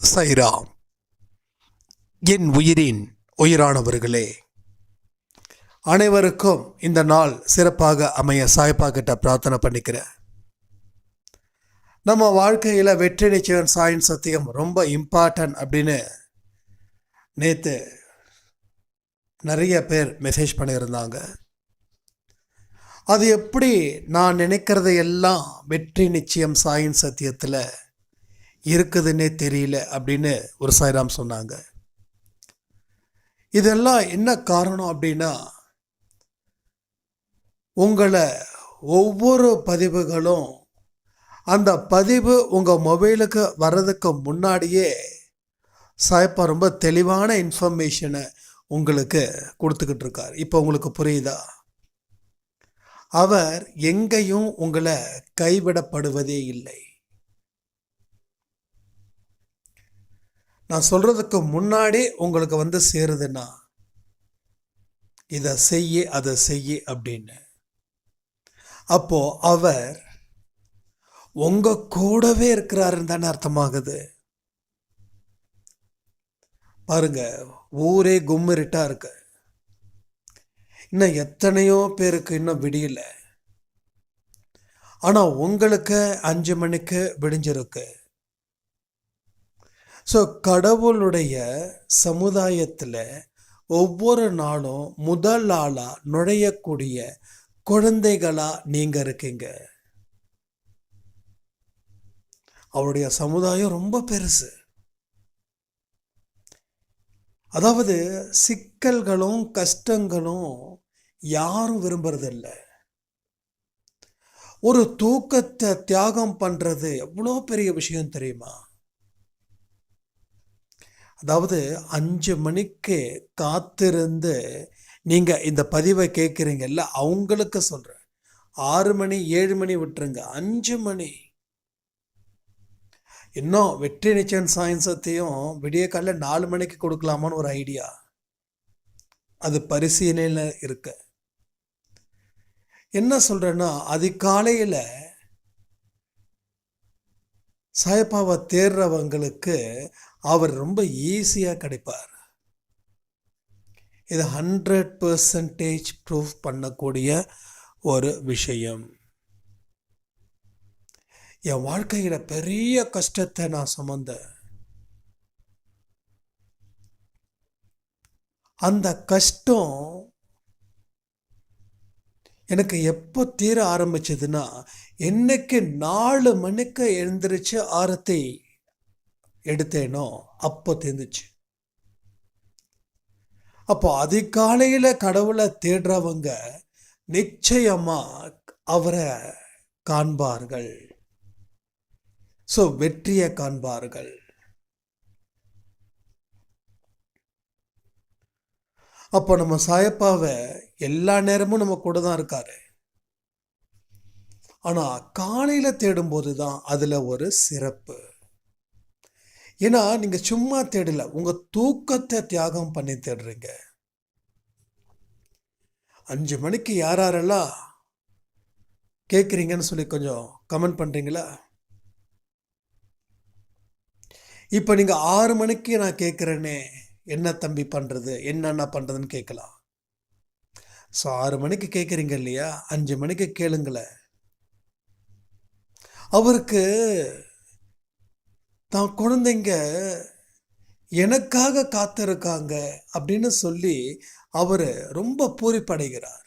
சைரா என் உயிரின் உயிரானவர்களே அனைவருக்கும் இந்த நாள் சிறப்பாக அமைய சாய்ப்பா கிட்ட பிரார்த்தனை பண்ணிக்கிறேன். நம்ம வாழ்க்கையில் வெற்றி நிச்சயம் சாயின் சத்தியம் ரொம்ப இம்பார்ட்டன்ட் அப்படின்னு நேற்று நிறைய பேர் மெசேஜ் பண்ணியிருந்தாங்க. அது எப்படி நான் நினைக்கிறதையெல்லாம் வெற்றி நிச்சயம் சாயின் சத்தியத்தில் இருக்குதுன்னே தெரியல அப்படின்னு ஒரு சாய்ராம் சொன்னாங்க. இதெல்லாம் என்ன காரணம் அப்படின்னா உங்களை ஒவ்வொரு பதிவுகளும் அந்த பதிவு உங்கள் மொபைலுக்கு வர்றதுக்கு முன்னாடியே சாய்ப்பா ரொம்ப தெளிவான இன்ஃபர்மேஷனை உங்களுக்கு கொடுத்துக்கிட்டு இருக்கார். இப்போ உங்களுக்கு புரியுதா? அவர் எங்கேயும் உங்களை கைவிடப்படுவதே இல்லை. நான் சொல்கிறதுக்கு முன்னாடி உங்களுக்கு வந்து சேருதுன்னா இதை செய்ய அதை செய்ய அப்படின்னு. அப்போது அவர் உங்கள் கூடவே இருக்கிறாருன்னு தானே அர்த்தமாகுது. பாருங்க ஊரே கும்மிரிட்டாக இருக்கு. இன்னும் எத்தனையோ பேருக்கு இன்னும் விடியல. ஆனால் உங்களுக்கு அஞ்சு மணிக்கு விடிஞ்சிருக்கு. ஸோ கடவுளுடைய சமுதாயத்தில் ஒவ்வொரு நாளும் முதல் ஆளாக நுழையக்கூடிய குழந்தைகளாக நீங்கள் இருக்கீங்க. அவருடைய சமுதாயம் ரொம்ப பெருசு. அதாவது சிக்கல்களும் கஷ்டங்களும் யாரும் விரும்புறதில்ல. ஒரு தூக்கத்தை தியாகம் பண்ணுறது எவ்வளோ பெரிய விஷயம் தெரியுமா? அதாவது அஞ்சு மணிக்கு காத்திருந்து நீங்கள் இந்த பதிவை கேட்குறீங்கல்ல அவங்களுக்கு சொல்கிறேன் ஆறு மணி ஏழு மணி விட்டுருங்க. அஞ்சு மணி. இன்னும் வெற்றி நிச்சயம் சாயன்சத்தையும் விடிய காலைல நாலு மணிக்கு கொடுக்கலாமான்னு ஒரு ஐடியா அது பரிசீலனையில் இருக்கு. என்ன சொல்கிறேன்னா அதிகாலையில் சாயப்பாவை தேர்றவங்களுக்கு அவர் ரொம்ப ஈஸியாக கிடைப்பார். இது ஹண்ட்ரட் பர்சன்டேஜ் ப்ரூஃப் பண்ணக்கூடிய ஒரு விஷயம். என் வாழ்க்கையில் பெரிய கஷ்டத்தை நான் சுமந்தேன். அந்த கஷ்டம் எனக்கு எப்போ தீர ஆரம்பிச்சதுன்னா என்னைக்கு நாலு மணிக்கு எழுந்திரிச்சு ஆரத்தை எடுத்தேனோ அப்போ தெரிஞ்சிச்சு அப்போ அதிகாலையில் கடவுளை தேடுறவங்க நிச்சயமாக அவரை காண்பார்கள். ஸோ வெற்றியை காண்பார்கள். அப்போ நம்ம சாயப்பாவை எல்லா நேரமும் நம்ம கூட தான் இருக்காரு. ஆனால் காலையில் தேடும்போது தான் அதில் ஒரு சிறப்பு. ஏன்னா நீங்கள் சும்மா தேடல உங்கள் தூக்கத்தை தியாகம் பண்ணி தேடுறீங்க. அஞ்சு மணிக்கு யார் யாரெல்லாம் கேட்குறீங்கன்னு சொல்லி கொஞ்சம் கமெண்ட் பண்ணுறீங்களா இப்போ நீங்கள் ஆறு மணிக்கு நான் கேட்குறேனே என்ன தம்பி பண்ணுறது என்னென்ன பண்ணுறதுன்னு கேட்கலாம் ஸோ ஆறு மணிக்கு கேட்குறீங்க இல்லையா? அஞ்சு மணிக்கு கேளுங்களேன் அவருக்கு தான் குழந்தைங்க எனக்காக காத்திருக்காங்க அப்படின்னு சொல்லி அவர் ரொம்ப பூரிப்படைகிறார்.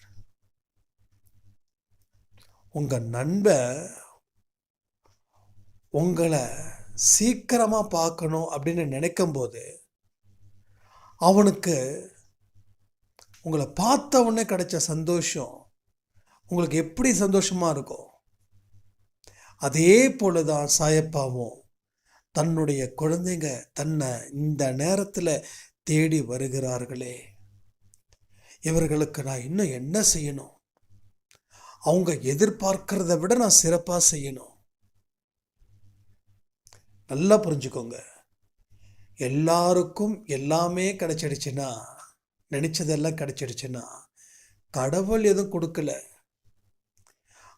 உங்க நண்பன் உங்களை சீக்கிரமா பார்க்கணும் அப்படின்னு நினைக்கும் போது அவனுக்கு உங்களை பார்த்த உடனே கிடைச்ச சந்தோஷம் உங்களுக்கு எப்படி சந்தோஷமாக இருக்கும் அதே போல தான் சாயப்பாவும் தன்னுடைய குழந்தைங்க தன்னை இந்த நேரத்தில் தேடி வருகிறார்களே. இவர்களுக்கு நான் இன்னும் என்ன செய்யணும்? அவங்க எதிர்பார்க்கிறத விட நான் சிறப்பாக செய்யணும். நல்லா புரிஞ்சுக்கோங்க. எல்லாருக்கும் எல்லாமே கிடைச்சிடுச்சுன்னா நினச்சதெல்லாம் கிடச்சிருச்சுன்னா கடவுள் எதுவும் கொடுக்கல.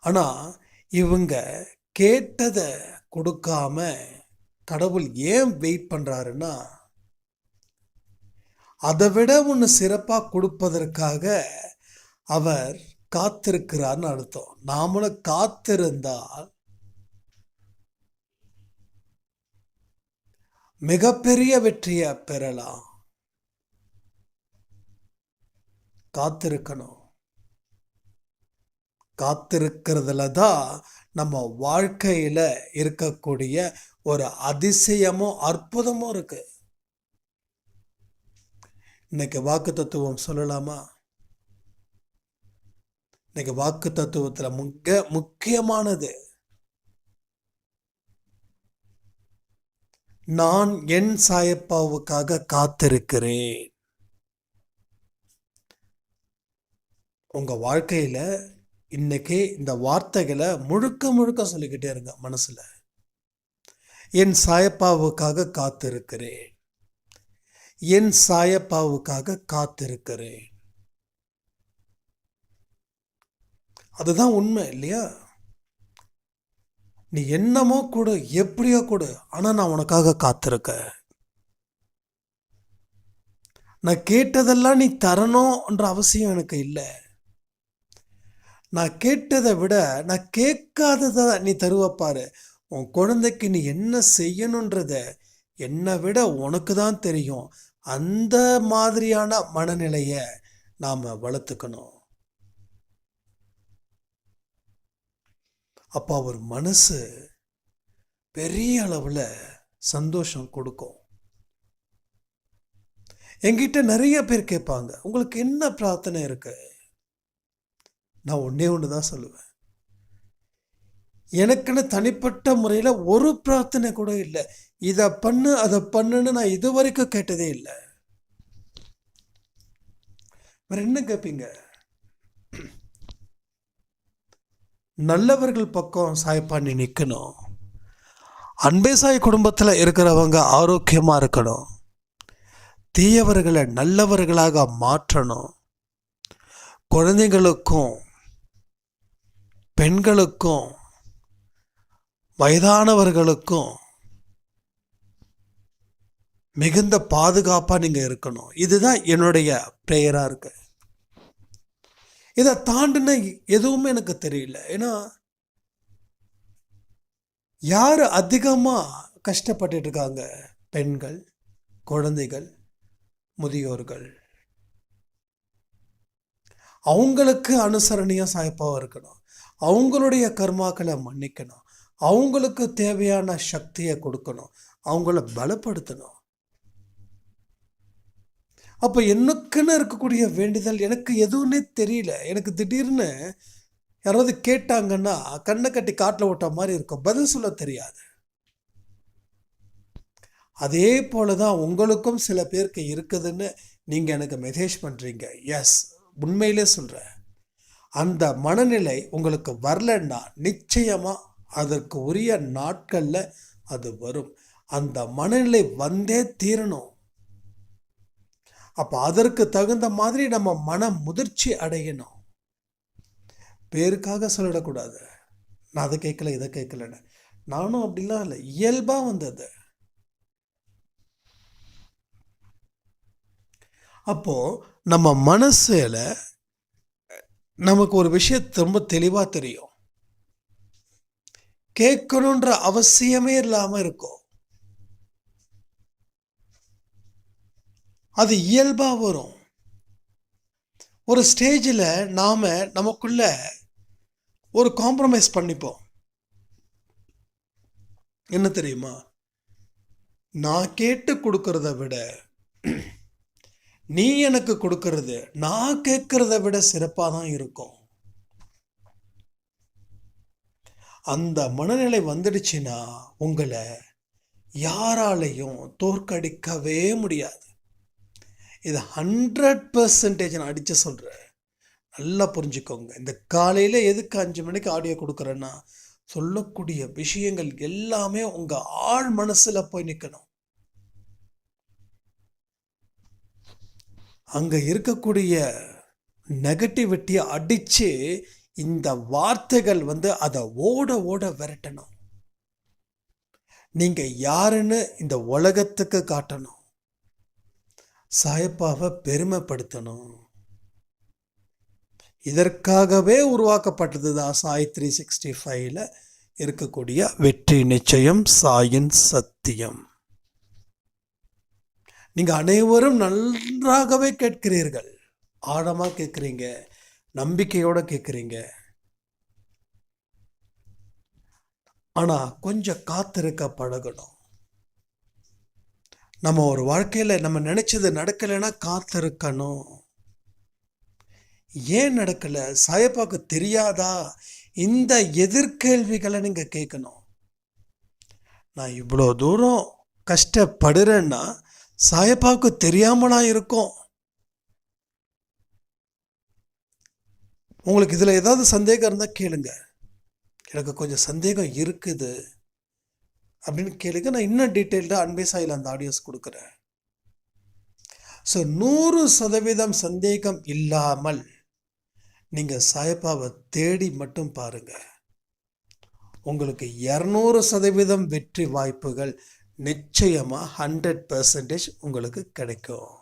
ஆனால் இவங்க கேட்டதை கொடுக்காம கடவுள் ஏன் வெயிட் பண்ணுறாருன்னா அதை விட ஒன்று சிறப்பாக கொடுப்பதற்காக அவர் காத்திருக்கிறார்னு அர்த்தம். நாமளும் காத்திருந்தால் மிகப்பெரிய வெற்றியை பெறலாம். காத்திருக்கணும். காத்திருக்கிறதுல தான் நம்ம வாழ்க்கையில் இருக்கக்கூடிய ஒரு அதிசயமும் அற்புதமும் இருக்கு. இன்னைக்கு வாக்கு தத்துவம் சொல்லலாமா? இன்னைக்கு வாக்கு தத்துவத்தில் மிக முக்கியமானது நான் என் சாயப்பாவுக்காக காத்திருக்கிறேன். உங்கள் வாழ்க்கையில் இன்னைக்கு இந்த வார்த்தைகளை முழுக்க முழுக்க சொல்லிக்கிட்டே இருங்க மனசில். என் சாயப்பாவுக்காக காத்திருக்கிறேன். என் சாயப்பாவுக்காக காத்திருக்கிறேன். அதுதான் உண்மை இல்லையா? நீ என்னமோ கொடு எப்படியோ கொடு ஆனால் நான் உனக்காக காத்திருக்க. நான் கேட்டதெல்லாம் நீ தரணும்ன்ற அவசியம் எனக்கு இல்லை. நான் கேட்டதை விட நான் கேட்காததை நீ தருவப்பாரு உன் குழந்தைக்கு நீ என்ன செய்யணுன்றத என்னை விட உனக்கு தான் தெரியும். அந்த மாதிரியான மனநிலையை நாம் வளர்த்துக்கணும். அப்போ அவர் மனசு பெரிய அளவில் சந்தோஷம் கொடுக்கும். என்கிட்ட நிறைய பேர் கேட்பாங்க உங்களுக்கு என்ன பிரார்த்தனை இருக்குது நான் ஒன்றே ஒன்று தான் சொல்லுவேன். எனக்குன்னு தனிப்பட்ட முறையில் ஒரு பிரார்த்தனை கூட இல்லை. இதை பண்ணு அதை பண்ணுன்னு நான் இது வரைக்கும் கேட்டதே இல்லை. வேற என்ன கேட்பீங்க நல்லவர்கள் பக்கம் சாய்ப்பா நீ நிற்கணும் அன்பே சாய் குடும்பத்தில் இருக்கிறவங்க ஆரோக்கியமாக இருக்கணும். தீயவர்களை நல்லவர்களாக மாற்றணும். குழந்தைங்களுக்கும் பெண்களுக்கும் வயதானவர்களுக்கும் மிகுந்த பாதுகாப்பாக நீங்கள் இருக்கணும். இதுதான் என்னுடைய ப்ரேயராக இருக்கு. இதை தாண்டின எதுவுமே எனக்கு தெரியல. ஏன்னா யார் அதிகமாக கஷ்டப்பட்டு இருக்காங்க? பெண்கள் குழந்தைகள் முதியோர்கள். அவங்களுக்கு அனுசரணையாக சாய்ப்பாக இருக்கணும். அவங்களுடைய கர்மாக்களை மன்னிக்கணும். அவங்களுக்கு தேவையான சக்தியை கொடுக்கணும். அவங்கள பலப்படுத்தணும். அப்போ எனக்குன்னு இருக்கக்கூடிய வேண்டுதல் எனக்கு எதுவுன்னே தெரியல. எனக்கு திடீர்னு யாராவது கேட்டாங்கன்னா கண்ணை கட்டி காட்டில் விட்ட மாதிரி இருக்கும். பதில் சொல்ல தெரியாது. அதே போல தான் உங்களுக்கும் சில பேருக்கு இருக்குதுன்னு நீங்கள் எனக்கு மெசேஜ் பண்ணுறீங்க எஸ் உண்மையிலே சொல்கிறேன் அந்த மனநிலை உங்களுக்கு வரலன்னா நிச்சயமாக அதற்கு உரிய நாட்களில் அது வரும். அந்த மனநிலை வந்தே தீரணும். அப்போ அதற்கு தகுந்த மாதிரி நம்ம மன முதிர்ச்சி அடையணும். பேருக்காக சொல்லிடக்கூடாது. நான் அதை கேட்கல இதை கேட்கலன்னு. நானும் அப்படிலாம் இல்லை. இயல்பாக வந்தது. அப்போ நம்ம மனசில் நமக்கு ஒரு விஷயம் ரொம்ப தெளிவாக தெரியும். கேட்கணுன்ற அவசியமே இல்லாமல் இருக்கும். அது இயல்பாக வரும். ஒரு ஸ்டேஜில் நாம் நமக்குள்ள ஒரு காம்ப்ரமைஸ் பண்ணிப்போம். என்ன தெரியுமா? நான் கேட்டு கொடுக்கறத விட நீ எனக்கு கொடுக்கறது நான் கேட்கறத விட சிறப்பாக தான் இருக்கும். அந்த மனநிலை வந்துடுச்சுன்னா உங்களை யாராலையும் தோற்கடிக்கவே முடியாது. இது ஹண்ட்ரட் பர்சன்டேஜ் நான் அடித்து சொல்கிறேன் நல்லா புரிஞ்சுக்கோங்க. இந்த காலையில் எதுக்கு அஞ்சு மணிக்கு ஆடியோ கொடுக்குறேன்னா சொல்லக்கூடிய விஷயங்கள் எல்லாமே உங்கள் ஆழ் மனசில் போய் நிற்கணும் அங்கே இருக்கக்கூடிய நெகட்டிவிட்டியை அடித்து இந்த வார்த்தைகள் வந்து அதை ஓட ஓட விரட்டணும். நீங்கள் யாருன்னு இந்த உலகத்துக்கு காட்டணும். சாயப்பாவை பெருமைப்படுத்தணும். இதற்காகவே உருவாக்கப்பட்டது தான் சாய் த்ரீ சிக்ஸ்டி ஃபைவ்ல இருக்கக்கூடிய வெற்றி நிச்சயம் சாயின் சத்தியம். நீங்கள் அனைவரும் நன்றாகவே கேட்கிறீர்கள். ஆழமாக கேட்குறீங்க. நம்பிக்கையோடு கேட்குறீங்க. ஆனால் கொஞ்சம் காத்திருக்க பழகணும். நம்ம ஒரு வாழ்க்கையில் நம்ம நினச்சது நடக்கலைன்னா காத்திருக்கணும். ஏன் நடக்கலை? சாயப்பாக்கு தெரியாதா? இந்த எதிர்கேள்விகளை நீங்கள் கேட்கணும். நான் இவ்வளோ தூரம் கஷ்டப்படுறேன்னா சாயப்பாவுக்கு தெரியாமலா இருக்கும். உங்களுக்கு இதில் ஏதாவது சந்தேகம் இருந்தால் கேளுங்க. எனக்கு கொஞ்சம் சந்தேகம் இருக்குது. அப்படின்னு கேளுங்க. நான் இன்னும் டீட்டெயில்டாக அன்பே சாயில் அந்த ஆடியோஸ் கொடுக்குறேன். ஸோ நூறு சதவீதம் சந்தேகம் இல்லாமல் நீங்கள் சாயப்பாவை தேடி மட்டும் பாருங்க. உங்களுக்கு இரநூறு சதவீதம் வெற்றி வாய்ப்புகள் நிச்சயமாக ஹண்ட்ரட் பர்சன்டேஜ் உங்களுக்கு கிடைக்கும்.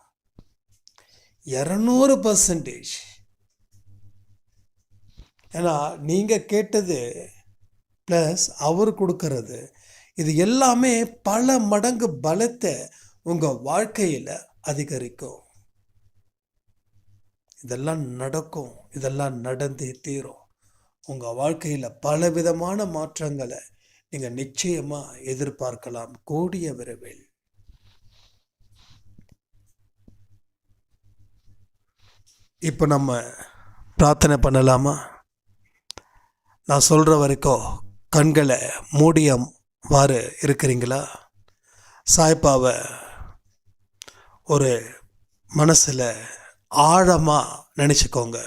இரநூறு பர்சன்டேஜ் ஏன்னா நீங்கள் கேட்டது ப்ளஸ் அவர் கொடுக்கறது. இது எல்லாமே பல மடங்கு பலத்தை உங்கள் வாழ்க்கையில் அதிகரிக்கும். இதெல்லாம் நடக்கும். இதெல்லாம் நடந்தே தீரும். உங்கள் வாழ்க்கையில் பலவிதமான மாற்றங்களை நீங்கள் நிச்சயமாக எதிர்பார்க்கலாம் கூடிய விரைவில். இப்போ நம்ம பிரார்த்தனை பண்ணலாமா? நான் சொல்கிற வரைக்கும் கண்களை மூடியவாறு இருக்கிறீங்களா? சாய்ப்பாவை ஒரு மனசில் ஆழமாக நினச்சிக்கோங்க.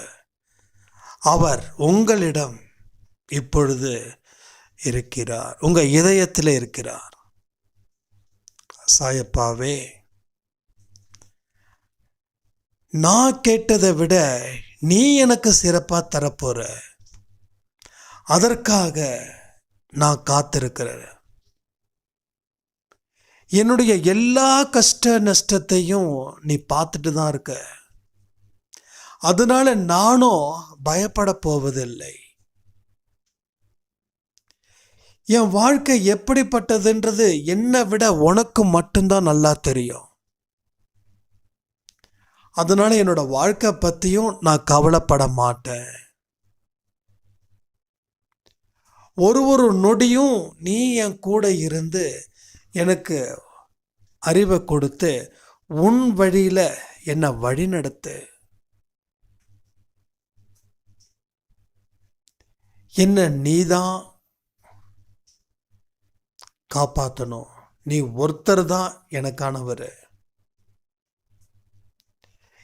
அவர் உங்களிடம் இப்பொழுது இருக்கிறார். உங்கள் இதயத்தில் இருக்கிறார். சாயப்பாவே நான் கேட்டதை விட நீ எனக்கு சிறப்பாக தரப்போற. அதற்காக நான் காத்திருக்கிறேன். என்னுடைய எல்லா கஷ்ட நஷ்டத்தையும் நீ பார்த்துட்டு தான் இருக்க. அதனால நானும் பயப்பட போவதில்லை. என் வாழ்க்கை எப்படிப்பட்டதுன்றது என்னை விட உனக்கு மட்டும்தான் நல்லா தெரியும். அதனால என்னோட வாழ்க்கை பற்றியும் நான் கவலைப்பட மாட்டேன். ஒரு ஒரு நொடியும் நீ என் கூட இருந்து எனக்கு அறிவை கொடுத்து உன் வழியில் என்னை வழி நடத்து என்ன நீதான் காப்பாற்றணும் நீ ஒருத்தர் தான் எனக்கானவர்.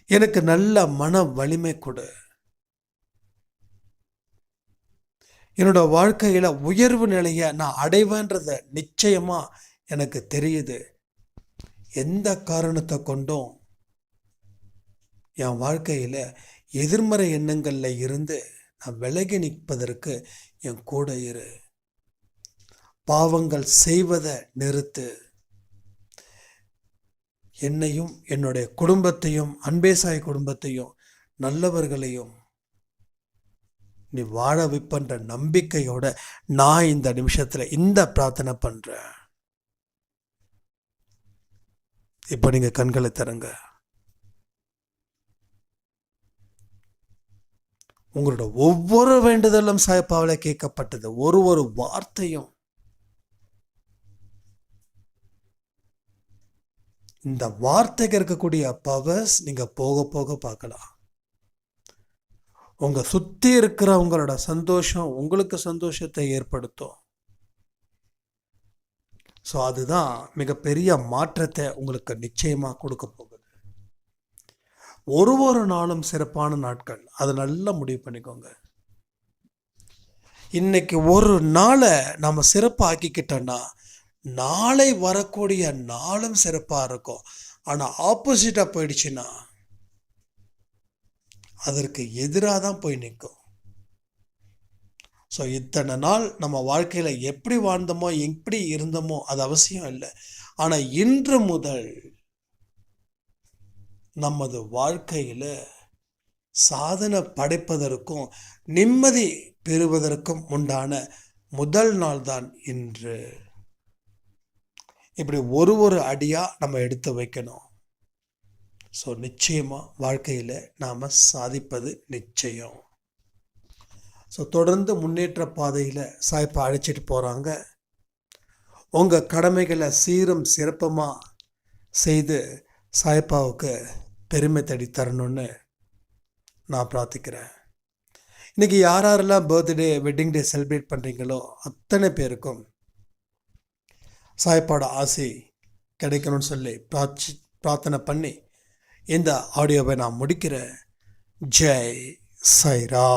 எனக்கு நல்ல மன வலிமை கொடு. என்னோட வாழ்க்கையில் உயர்வு நிலையை நான் அடைவேன்றத நிச்சயமாக எனக்கு தெரியுது. எந்த காரணத்தை கொண்டும் என் வாழ்க்கையில் எதிர்மறை எண்ணங்களில் இருந்து நான் விலகி நிற்பதற்கு என் கூட இரு. பாவங்கள் செய்வதை நிறுத்து. என்னையும் என்னுடைய குடும்பத்தையும் அன்பேசாய் குடும்பத்தையும் நல்லவர்களையும் நீ வாழ வைப்பன்ற நம்பிக்கையோட நான் இந்த நிமிஷத்தில் இந்த பிரார்த்தனை பண்ணுறேன் இப்போ நீங்கள் கண்களை தருங்க உங்களோட ஒவ்வொரு வேண்டுதலும் சாயப்பாவில கேட்கப்பட்டது. ஒரு ஒரு வார்த்தையும் இந்த வார்த்தைக்கு இருக்கக்கூடிய பவர்ஸ் நீங்க போக போக பார்க்கலாம். உங்க சுத்தி இருக்கிறவங்களோட சந்தோஷம் உங்களுக்கு சந்தோஷத்தை ஏற்படுத்தும். ஸோ அதுதான் மிகப்பெரிய மாற்றத்தை உங்களுக்கு நிச்சயமாக கொடுக்க போகுது. ஒரு ஒரு நாளும் சிறப்பான நாட்கள். அதை நல்லா முடிவு பண்ணிக்கோங்க. இன்னைக்கு ஒரு நாளை நம்ம சிறப்பாக ஆக்கிக்கிட்டோன்னா நாளை வரக்கூடிய நாளும் சிறப்பாக இருக்கும். ஆனால் ஆப்போசிட்டாக போயிடுச்சுன்னா அதற்கு எதிராக தான் போய் நிற்கும். ஸோ இத்தனை நாள் நம்ம வாழ்க்கையில் எப்படி வாழ்ந்தோமோ எப்படி இருந்தோமோ அது அவசியம் இல்லை. ஆனால் இன்று முதல் நமது வாழ்க்கையில் சாதனை படைப்பதற்கும் நிம்மதி பெறுவதற்கும் உண்டான முதல் நாள் தான் இன்று. இப்படி ஒரு ஒரு அடியாக நம்ம எடுத்து வைக்கணும். ஸோ நிச்சயமாக வாழ்க்கையில் நாம் சாதிப்பது நிச்சயம். ஸோ தொடர்ந்து முன்னேற்ற பாதையில் சாய்ப்பா அழைச்சிட்டு போகிறாங்க உங்கள் கடமைகளை சீரும் சிறப்பமாக செய்து சாய்ப்பாவுக்கு பெருமை தேடி தரணும்னு நான் பிரார்த்திக்கிறேன். இன்றைக்கி யார் யாரெல்லாம் பர்த்டே வெட்டிங் டே செலிப்ரேட் பண்ணுறீங்களோ அத்தனை பேருக்கும் சாய்ப்பாட ஆசை கிடைக்கணும்னு சொல்லி பிரார்த்தி பிரார்த்தனை பண்ணி இந்த ஆடியோவை நான் முடிக்கிறேன். ஜெய் சைரா